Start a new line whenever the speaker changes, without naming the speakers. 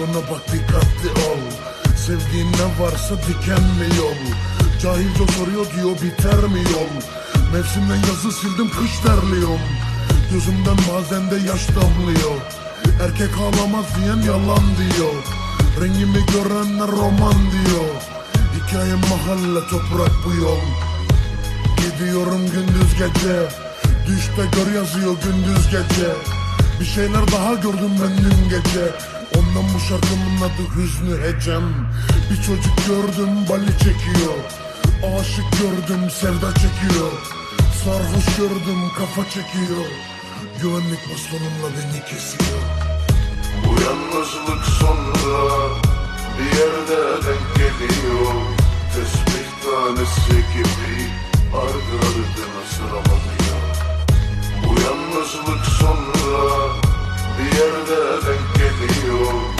Yoluna bak dikkatli ol. Sevdiğin ne varsa dikenli yol. Cahilce soruyor diyor biter mi yol? Mevsimden yazı sildim kış terliyorum Gözümden bazen de yaş damlıyor. Erkek ağlamaz diyen yalan diyor. Rengimi görenler roman diyor. Hikayem mahalle toprak bu yol. Gidiyorum gündüz gece. Düşte gör yazıyor gündüz gece. Bir şeyler daha gördüm ben dün gece Ardından bu şarkımın adı Hüznü Hecem Bir çocuk gördüm bali çekiyor. Aşık gördüm sevda çekiyor. Sarhoş gördüm kafa çekiyor. Güvenlik bastonumla beni kesiyor. Bu yalnızlık sonra bir yerde denk geliyor. Tesbih tanesi gibi ardı ardına sırama